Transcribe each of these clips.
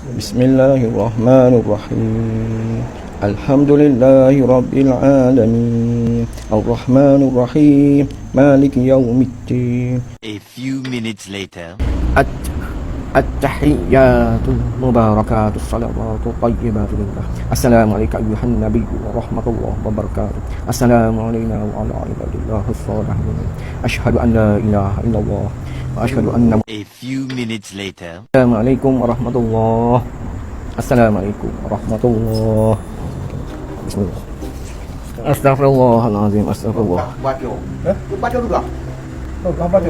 بسم الله الرحمن الرحيم الحمد لله رب العالمين الرحمن الرحيم مالك يوم الدين A few minutes later. الت- التحيات المباركات الصلوات الطيبات لله السلام عليك أيها النبي ورحمة الله وبركاته السلام علينا وعلى عباد الله الصالحين أشهد أن لا إله إلا الله وأشهد أن A few minutes later. Assalamualaikum warahmatullahi Assalamualaikum warahmatullahi Bismillah Astaghfirullahaladzim Astaghfirullah Baca. Eh? Tu baca juga. Oh, kau baca.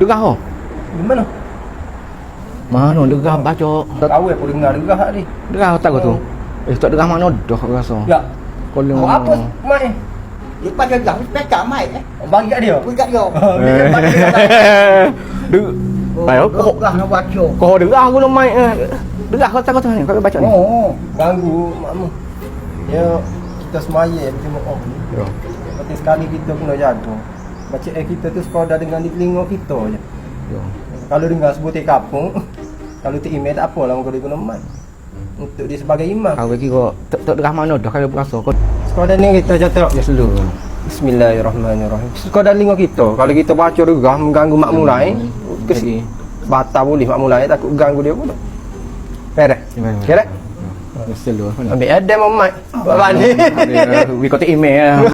Derah oh Di mana? Mana derah baca Tak tahu aku dengar juga hak ni. Derah tak tu Eh tak derah mana dah aku rasa Ya. Kalau Oh, apa mai? Dia pada dah pecah mai eh. Bagi kat dia. Pergi kat dia. Derah Baik kau Dah nak baca. Kau derah aku nak main eh. Derah kau tak kau ni Kau baca ni Oh, ganggu makmu. Ya, kita semaya di Jumaat oh. Ya. Berarti sekali kita kena jaga. Baca eh kita tu sekadar dengan di telinga kita je. Ya. Kalau dengar sebutir kapung, kalau tu email tak apalah kau dia guna mai. Untuk dia sebagai imam. Kau kira tak tak derah mana dah kalau berasa kau Sekadar ni kita jatuh. Ya seluruh Bismillahirrahmanirrahim. Sekadar telinga kita, kalau kita baca regah mengganggu lain, Lagi. kes batal boleh makmum lain takut ganggu dia pun. Ya seluruh Ambil ada mamat. Wih kau tak email lah